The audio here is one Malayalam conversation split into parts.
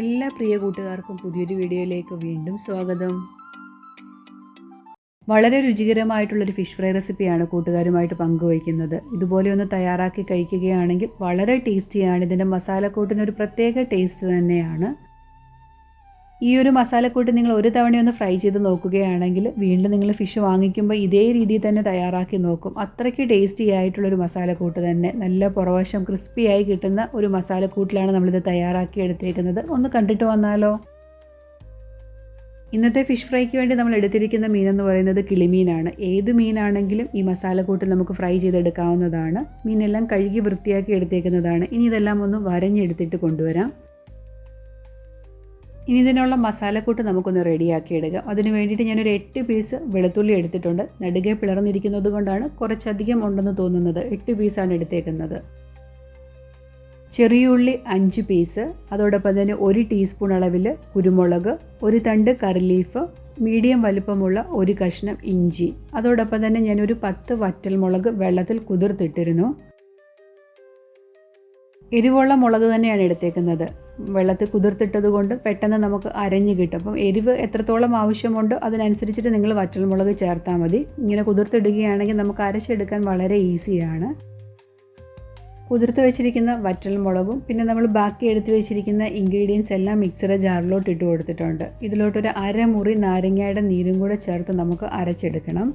എല്ലാ പ്രിയ കൂട്ടുകാർക്കും പുതിയൊരു വീഡിയോയിലേക്ക് വീണ്ടും സ്വാഗതം. വളരെ രുചികരമായിട്ടുള്ളൊരു ഫിഷ് ഫ്രൈ റെസിപ്പിയാണ് കൂട്ടുകാരുമായിട്ട് പങ്കുവയ്ക്കുന്നത്. ഇതുപോലെ ഒന്ന് തയ്യാറാക്കി കഴിക്കുകയാണെങ്കിൽ വളരെ ടേസ്റ്റിയാണ് ഇതിന്റെ മസാലക്കൂട്ടിനൊരു പ്രത്യേക ടേസ്റ്റ് തന്നെയാണ്. ഈ ഒരു മസാലക്കൂട്ട് നിങ്ങൾ ഒരു തവണ ഒന്ന് ഫ്രൈ ചെയ്ത് നോക്കുകയാണെങ്കിൽ വീണ്ടും നിങ്ങൾ ഫിഷ് വാങ്ങിക്കുമ്പോൾ ഇതേ രീതിയിൽ തന്നെ തയ്യാറാക്കി നോക്കും. അത്രയ്ക്ക് ടേസ്റ്റി ആയിട്ടുള്ളൊരു മസാലക്കൂട്ട് തന്നെ. നല്ല പുറവശം ക്രിസ്പിയായി കിട്ടുന്ന ഒരു മസാലക്കൂട്ടിലാണ് നമ്മളിത് തയ്യാറാക്കി എടുത്തേക്കുന്നത്. ഒന്ന് കണ്ടിട്ട് വന്നാലോ? ഇന്നത്തെ ഫിഷ് ഫ്രൈക്ക് വേണ്ടി നമ്മൾ എടുത്തിരിക്കുന്ന മീൻ എന്ന് പറയുന്നത് കിളിമീനാണ്. ഏത് മീനാണെങ്കിലും ഈ മസാലക്കൂട്ടിൽ നമുക്ക് ഫ്രൈ ചെയ്തെടുക്കാവുന്നതാണ്. മീനെല്ലാം കഴുകി വൃത്തിയാക്കി എടുത്തേക്കുന്നതാണ്. ഇനി ഇതെല്ലാം ഒന്ന് വരഞ്ഞെടുത്തിട്ട് കൊണ്ടുവരാം. ഇനി ഇതിനുള്ള മസാലക്കൂട്ട് നമുക്കൊന്ന് റെഡിയാക്കി എടുക്കാം അതിന് വേണ്ടിയിട്ട് ഞാനൊരു എട്ട് പീസ് വെളുത്തുള്ളി എടുത്തിട്ടുണ്ട്. നടുകെ പിളർന്നിരിക്കുന്നത് കൊണ്ടാണ് കുറച്ചധികം ഉണ്ടെന്ന് തോന്നുന്നത്. എട്ട് പീസാണ് എടുത്തേക്കുന്നത്. ചെറിയ ഉള്ളി അഞ്ച് പീസ് അതോടൊപ്പം തന്നെ ഒരു ടീസ്പൂൺ അളവിൽ കുരുമുളക് ഒരു തണ്ട് കറി ലീഫ് മീഡിയം വലുപ്പമുള്ള ഒരു കഷ്ണം ഇഞ്ചി. അതോടൊപ്പം തന്നെ ഞാനൊരു പത്ത് വറ്റൽമുളക് വെള്ളത്തിൽ കുതിർത്തിട്ടിരുന്നു. എരിവുള്ള മുളക് തന്നെയാണ് എടുത്തേക്കുന്നത്. വെള്ളത്തിൽ കുതിർത്തിട്ടത് കൊണ്ട് പെട്ടെന്ന് നമുക്ക് അരഞ്ഞ് കിട്ടും. അപ്പം എരിവ് എത്രത്തോളം ആവശ്യമുണ്ടോ അതിനനുസരിച്ചിട്ട് നിങ്ങൾ വറ്റൽമുളക് ചേർത്താൽ മതി. ഇങ്ങനെ കുതിർത്തിടുകയാണെങ്കിൽ നമുക്ക് അരച്ചെടുക്കാൻ വളരെ ഈസിയാണ്. കുതിർത്ത് വെച്ചിരിക്കുന്ന വറ്റൽമുളകും പിന്നെ നമ്മൾ ബാക്കി എടുത്ത് വെച്ചിരിക്കുന്ന ഇൻഗ്രീഡിയൻസ് എല്ലാം മിക്സറ് ജാറിലോട്ട് ഇട്ട് കൊടുത്തിട്ടുണ്ട്. ഇതിലോട്ടൊരു അരമുറി നാരങ്ങയുടെ നീരും കൂടെ ചേർത്ത് നമുക്ക് അരച്ചെടുക്കണം.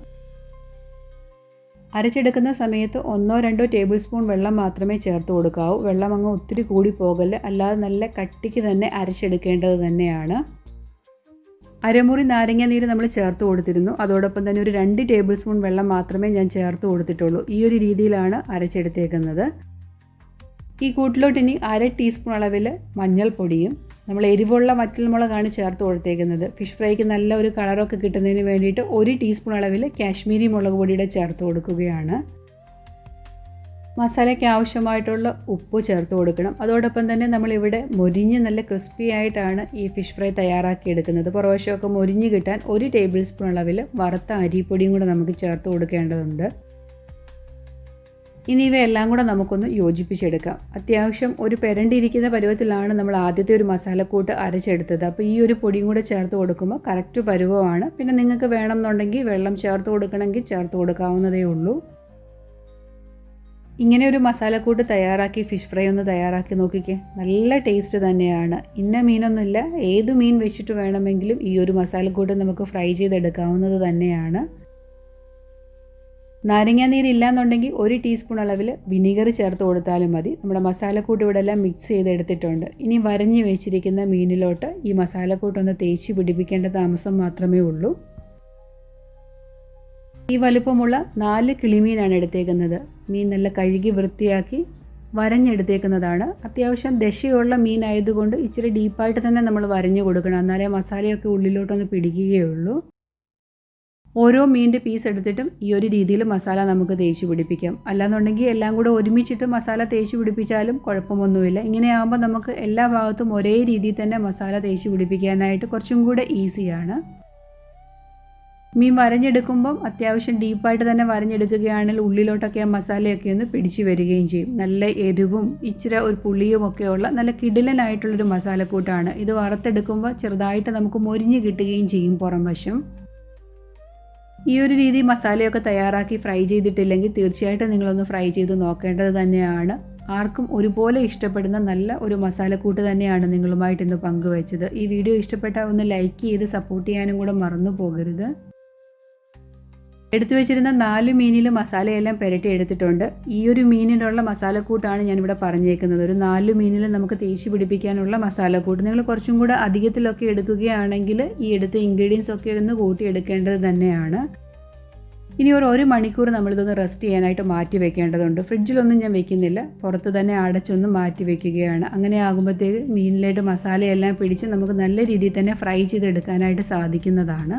അരച്ചെടുക്കുന്ന സമയത്ത് ഒന്നോ രണ്ടോ ടേബിൾ സ്പൂൺ വെള്ളം മാത്രമേ ചേർത്ത് കൊടുക്കാവൂ. വെള്ളം അങ്ങ് ഒത്തിരി കൂടി പോകൽ അല്ലാതെ നല്ല കട്ടിക്ക് തന്നെ അരച്ചെടുക്കേണ്ടത് തന്നെയാണ്. അരമുറി നാരങ്ങ നീര് നമ്മൾ ചേർത്ത് കൊടുത്തിരുന്നു. അതോടൊപ്പം തന്നെ ഒരു രണ്ട് ടേബിൾ സ്പൂൺ വെള്ളം മാത്രമേ ഞാൻ ചേർത്ത് കൊടുത്തിട്ടുള്ളൂ. ഈ ഒരു രീതിയിലാണ് അരച്ചെടുത്തേക്കുന്നത്. ഈ കൂട്ടിലോട്ട് ഇനി അര ടീസ്പൂൺ അളവിൽ മഞ്ഞൾപ്പൊടിയും നമ്മൾ എരിവുള്ള വറ്റൽമുളകാണ് ചേർത്ത് കൊടുത്തേക്കുന്നത്. ഫിഷ് ഫ്രൈക്ക് നല്ല ഒരു കളറൊക്കെ കിട്ടുന്നതിന് വേണ്ടിയിട്ട് ഒരു ടീസ്പൂൺ അളവിൽ കാശ്മീരി മുളക് പൊടിയുടെ ചേർത്ത് കൊടുക്കുകയാണ്. മസാലയ്ക്ക് ആവശ്യമായിട്ടുള്ള ഉപ്പ് ചേർത്ത് കൊടുക്കണം. അതോടൊപ്പം തന്നെ നമ്മളിവിടെ മൊരിഞ്ഞ് നല്ല ക്രിസ്പി ആയിട്ടാണ് ഈ ഫിഷ് ഫ്രൈ തയ്യാറാക്കി എടുക്കുന്നത്. പുറവശമൊക്കെ മൊരിഞ്ഞ് കിട്ടാൻ ഒരു ടേബിൾ സ്പൂൺ അളവിൽ വറുത്ത അരിപ്പൊടിയും കൂടെ നമുക്ക് ചേർത്ത് കൊടുക്കേണ്ടതുണ്ട്. ഇനി ഇവയെല്ലാം കൂടെ നമുക്കൊന്ന് യോജിപ്പിച്ചെടുക്കാം. അത്യാവശ്യം ഒരു പെരണ്ടിരിക്കുന്ന പരുവത്തിലാണ് നമ്മൾ ആദ്യത്തെ ഒരു മസാലക്കൂട്ട് അരച്ചെടുത്തത്. അപ്പോൾ ഈ ഒരു പൊടിയും കൂടെ ചേർത്ത് കൊടുക്കുമ്പോൾ കറക്റ്റ് പരുവമാണ്. പിന്നെ നിങ്ങൾക്ക് വേണമെന്നുണ്ടെങ്കിൽ വെള്ളം ചേർത്ത് കൊടുക്കണമെങ്കിൽ ചേർത്ത് കൊടുക്കാവുന്നതേ ഉള്ളൂ. ഇങ്ങനെ ഒരു മസാലക്കൂട്ട് തയ്യാറാക്കി ഫിഷ് ഫ്രൈ ഒന്ന് തയ്യാറാക്കി നോക്കിക്കേ. നല്ല ടേസ്റ്റ് തന്നെയാണ്. ഇന്ന മീനൊന്നുമില്ല. ഏത് മീൻ വെച്ചിട്ട് വേണമെങ്കിലും ഈ ഒരു മസാലക്കൂട്ട് നമുക്ക് ഫ്രൈ ചെയ്തെടുക്കാവുന്നത് തന്നെയാണ്. നാരങ്ങ നീരില്ലാന്നുണ്ടെങ്കിൽ ഒരു ടീസ്പൂൺ അളവിൽ വിനീഗർ ചേർത്ത് കൊടുത്താലും മതി. നമ്മുടെ മസാലക്കൂട്ട് ഇവിടെ എല്ലാം മിക്സ് ചെയ്ത് എടുത്തിട്ടുണ്ട്. ഇനി വരഞ്ഞു വെച്ചിരിക്കുന്ന മീനിലോട്ട് ഈ മസാലക്കൂട്ടൊന്ന് തേച്ച് പിടിപ്പിക്കേണ്ട താമസം മാത്രമേ ഉള്ളൂ. ഈ വലുപ്പമുള്ള നാല് കിളിമീനാണ് എടുത്തേക്കുന്നത്. മീൻ നല്ല കഴുകി വൃത്തിയാക്കി വരഞ്ഞെടുത്തേക്കുന്നതാണ്. അത്യാവശ്യം ദശയുള്ള മീനായതുകൊണ്ട് ഇച്ചിരി ഡീപ്പായിട്ട് തന്നെ നമ്മൾ വരഞ്ഞു കൊടുക്കണം. എന്നാലേ മസാലയൊക്കെ ഉള്ളിലോട്ടൊന്ന് പിടിക്കുകയുള്ളൂ ഓരോ മീനിന്റെ പീസ് എടുത്തിട്ടും ഈ ഒരു രീതിയിൽ മസാല നമുക്ക് തേച്ച് പിടിപ്പിക്കാം. അല്ലാന്നുണ്ടെങ്കിൽ എല്ലാം കൂടെ ഒരുമിച്ചിട്ട് മസാല തേച്ച് പിടിപ്പിച്ചാലും കുഴപ്പമൊന്നുമില്ല. ഇങ്ങനെയാകുമ്പോൾ നമുക്ക് എല്ലാ ഭാഗത്തും ഒരേ രീതിയിൽ തന്നെ മസാല തേച്ച് പിടിപ്പിക്കാനായിട്ട് കുറച്ചും കൂടെ ഈസിയാണ് മീൻ വരഞ്ഞെടുക്കുമ്പം അത്യാവശ്യം ഡീപ്പായിട്ട് തന്നെ വരഞ്ഞെടുക്കുകയാണെങ്കിൽ ഉള്ളിലോട്ടൊക്കെ ആ മസാലയൊക്കെ ഒന്ന് പിടിച്ചു വരികയും ചെയ്യും. നല്ല എരിവും ഇച്ചിരി ഒരു പുളിയും ഒക്കെയുള്ള നല്ല കിടിലനായിട്ടുള്ളൊരു മസാലക്കൂട്ടാണ്. ഇത് വറുത്തെടുക്കുമ്പോൾ ചെറുതായിട്ട് നമുക്ക് മൊരിഞ്ഞ് കിട്ടുകയും ചെയ്യും പുറം വശം. ഈ ഒരു രീതി മസാലയൊക്കെ തയ്യാറാക്കി ഫ്രൈ ചെയ്തിട്ടില്ലെങ്കിൽ തീർച്ചയായിട്ടും നിങ്ങളൊന്ന് ഫ്രൈ ചെയ്ത് നോക്കേണ്ടത് തന്നെയാണ്. ആർക്കും ഒരുപോലെ ഇഷ്ടപ്പെടുന്ന നല്ല ഒരു മസാലക്കൂട്ട് തന്നെയാണ് നിങ്ങളുമായിട്ട് ഇന്ന് പങ്കുവച്ചത്. ഈ വീഡിയോ ഇഷ്ടപ്പെട്ടാൽ ഒന്ന് ലൈക്ക് ചെയ്ത് സപ്പോർട്ട് ചെയ്യാനും കൂടെ മറന്നു പോകരുത്. എടുത്തു വെച്ചിരുന്ന നാല് മീനിൽ മസാലയെല്ലാം പുരട്ടി എടുത്തിട്ടുണ്ട്. ഈ ഒരു മീനിനുള്ള മസാലക്കൂട്ടാണ് ഞാനിവിടെ പറഞ്ഞേക്കുന്നത്. ഒരു നാല് മീനിൽ നമുക്ക് തേച്ച് പിടിപ്പിക്കാനുള്ള മസാലക്കൂട്ട്. നിങ്ങൾ കുറച്ചും കൂടെ അധികത്തിലൊക്കെ എടുക്കുകയാണെങ്കിൽ ഈ എടുത്ത ഇൻഗ്രീഡിയൻസ് ഒക്കെ ഒന്ന് കൂട്ടിയെടുക്കേണ്ടത് തന്നെയാണ്. ഇനി ഒരു ഒരു മണിക്കൂർ നമ്മളിതൊന്ന് റെസ്റ്റ് ചെയ്യാനായിട്ട് മാറ്റി വെക്കേണ്ടതുണ്ട്. ഫ്രിഡ്ജിലൊന്നും ഞാൻ വെക്കുന്നില്ല. പുറത്ത് തന്നെ അടച്ചൊന്ന് മാറ്റി വെക്കുകയാണ്. അങ്ങനെ ആകുമ്പോഴത്തേക്ക് മീനിലായിട്ട് മസാലയെല്ലാം പിടിച്ച് നമുക്ക് നല്ല രീതിയിൽ തന്നെ ഫ്രൈ ചെയ്തെടുക്കാനായിട്ട് സാധിക്കുന്നതാണ്.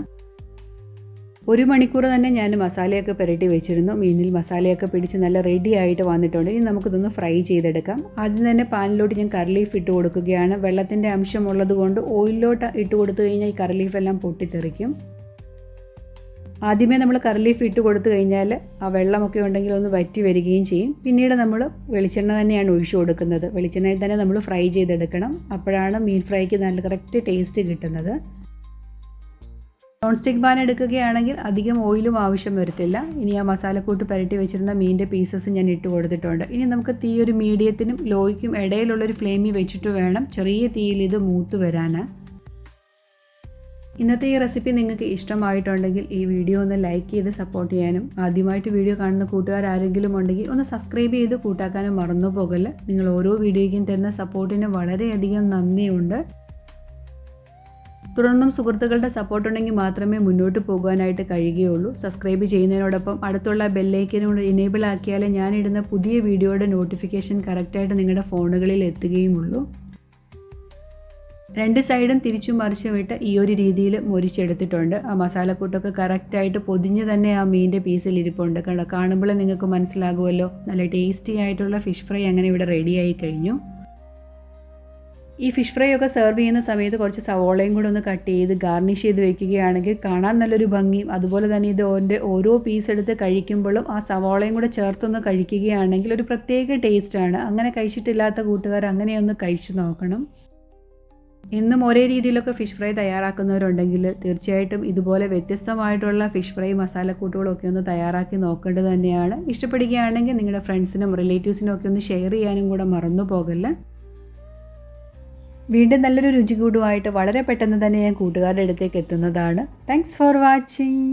ഒരു മണിക്കൂർ തന്നെ ഞാൻ മസാലയൊക്കെ പുരട്ടി വെച്ചിരുന്നു. മീനിൽ മസാലയൊക്കെ പിടിച്ച് നല്ല റെഡി ആയിട്ട് വന്നിട്ടുണ്ട്. ഇനി നമുക്കിതൊന്ന് ഫ്രൈ ചെയ്തെടുക്കാം. ആദ്യം തന്നെ പാനിലോട്ട് ഞാൻ കറിലീഫ് ഇട്ട് കൊടുക്കുകയാണ്. വെള്ളത്തിന്റെ അംശമുള്ളത് കൊണ്ട് ഓയിലിലോട്ട് ഇട്ട് കൊടുത്തു കഴിഞ്ഞാൽ ഈ കറി ലീഫ് എല്ലാം പൊട്ടിത്തെറിക്കും. ആദ്യമേ നമ്മൾ കറിലീഫ് ഇട്ട് കൊടുത്തു കഴിഞ്ഞാൽ ആ വെള്ളമൊക്കെ ഉണ്ടെങ്കിൽ ഒന്ന് വറ്റി വരികയും ചെയ്യും. പിന്നീട് നമ്മൾ വെളിച്ചെണ്ണ തന്നെയാണ് ഒഴിച്ചു കൊടുക്കുന്നത്. വെളിച്ചെണ്ണയിൽ തന്നെ നമ്മൾ ഫ്രൈ ചെയ്തെടുക്കണം. അപ്പോഴാണ് മീൻ ഫ്രൈക്ക് നല്ല കറക്റ്റ് ടേസ്റ്റ് കിട്ടുന്നത്. നോൺ സ്റ്റിക്ക് പാൻ എടുക്കുകയാണെങ്കിൽ അധികം ഓയിലും ആവശ്യം വരത്തില്ല. ഇനി ആ മസാലക്കൂട്ട് പുരട്ടി വെച്ചിരുന്ന മീനിന്റെ പീസസ് ഞാൻ ഇട്ട് കൊടുത്തിട്ടുണ്ട്. ഇനി നമുക്ക് തീ ഒരു മീഡിയത്തിനും ലോയ്ക്കും ഇടയിലുള്ളൊരു ഫ്ലെയിമിൽ വെച്ചിട്ട് വേണം ചെറിയ തീയിൽ ഇത് മൂത്ത് വരാൻ ഇന്നത്തെ ഈ റെസിപ്പി നിങ്ങൾക്ക് ഇഷ്ടമായിട്ടുണ്ടെങ്കിൽ ഈ വീഡിയോ ഒന്ന് ലൈക്ക് ചെയ്ത് സപ്പോർട്ട് ചെയ്യാനും ആദ്യമായിട്ട് വീഡിയോ കാണുന്ന കൂട്ടുകാർ ആരെങ്കിലും ഉണ്ടെങ്കിൽ ഒന്ന് സബ്സ്ക്രൈബ് ചെയ്ത് കൂട്ടാക്കാനും മറന്നു പോകല്ല നിങ്ങൾ ഓരോ വീഡിയോയ്ക്കും തരുന്ന സപ്പോർട്ടിന് വളരെയധികം നന്ദിയുണ്ട്. തുടർന്നും സുഹൃത്തുക്കളുടെ സപ്പോർട്ട് ഉണ്ടെങ്കിൽ മാത്രമേ മുന്നോട്ട് പോകാനായിട്ട് കഴിയുകയുള്ളൂ. സബ്സ്ക്രൈബ് ചെയ്യുന്നതിനോടൊപ്പം അടുത്തുള്ള ബെല്ലൈക്കനോട് ഇനേബിൾ ആക്കിയാലേ ഞാനിടുന്ന പുതിയ വീഡിയോയുടെ നോട്ടിഫിക്കേഷൻ കറക്റ്റായിട്ട് നിങ്ങളുടെ ഫോണുകളിൽ എത്തുകയുമുള്ളൂ. രണ്ട് സൈഡും തിരിച്ചും മറിച്ചും ഇട്ട് ഈ ഒരു രീതിയിൽ മുരിച്ചെടുത്തിട്ടുണ്ട്. ആ മസാലക്കൂട്ടൊക്കെ കറക്റ്റായിട്ട് പൊതിഞ്ഞ് തന്നെ ആ മീന്റെ പീസിൽ ഇരിപ്പുണ്ട്. കണ്ടോ? കാണുമ്പോൾ നിങ്ങൾക്ക് മനസ്സിലാകുമല്ലോ. നല്ല ടേസ്റ്റി ആയിട്ടുള്ള ഫിഷ് ഫ്രൈ അങ്ങനെ ഇവിടെ റെഡിയായി കഴിഞ്ഞു. ഈ ഫിഷ് ഫ്രൈ ഒക്കെ സെർവ് ചെയ്യുന്ന സമയത്ത് കുറച്ച് സവോളയും കൂടെ ഒന്ന് കട്ട് ചെയ്ത് ഗാർണിഷ് ചെയ്ത് വെക്കുകയാണെങ്കിൽ കാണാൻ നല്ലൊരു ഭംഗിയും അതുപോലെ തന്നെ ഇത് ഓന്റെ ഓരോ പീസ് എടുത്ത് കഴിക്കുമ്പോഴും ആ സവോളയും കൂടെ ചേർത്തൊന്ന് കഴിക്കുകയാണെങ്കിൽ ഒരു പ്രത്യേക ടേസ്റ്റാണ് അങ്ങനെ കഴിച്ചിട്ടില്ലാത്ത കൂട്ടുകാർ അങ്ങനെയൊന്ന് കഴിച്ചു നോക്കണം. എന്നും ഒരേ രീതിയിലൊക്കെ ഫിഷ് ഫ്രൈ തയ്യാറാക്കുന്നവരുണ്ടെങ്കിൽ തീർച്ചയായിട്ടും ഇതുപോലെ വ്യത്യസ്തമായിട്ടുള്ള ഫിഷ് ഫ്രൈ മസാലക്കൂട്ടുകളൊക്കെ ഒന്ന് തയ്യാറാക്കി നോക്കേണ്ടത് തന്നെയാണ്. ഇഷ്ടപ്പെടുകയാണെങ്കിൽ നിങ്ങളുടെ ഫ്രണ്ട്സിനും റിലേറ്റീവ്സിനും ഒക്കെ ഒന്ന് ഷെയർ ചെയ്യാനും കൂടെ മറന്നു പോകല്ലേ വീണ്ടും നല്ലൊരു രുചി കൂടുമായിട്ട് വളരെ പെട്ടെന്ന് തന്നെ ഞാൻ കൂട്ടുകാരുടെ അടുത്തേക്ക് എത്തുന്നതാണ്. Thanks for watching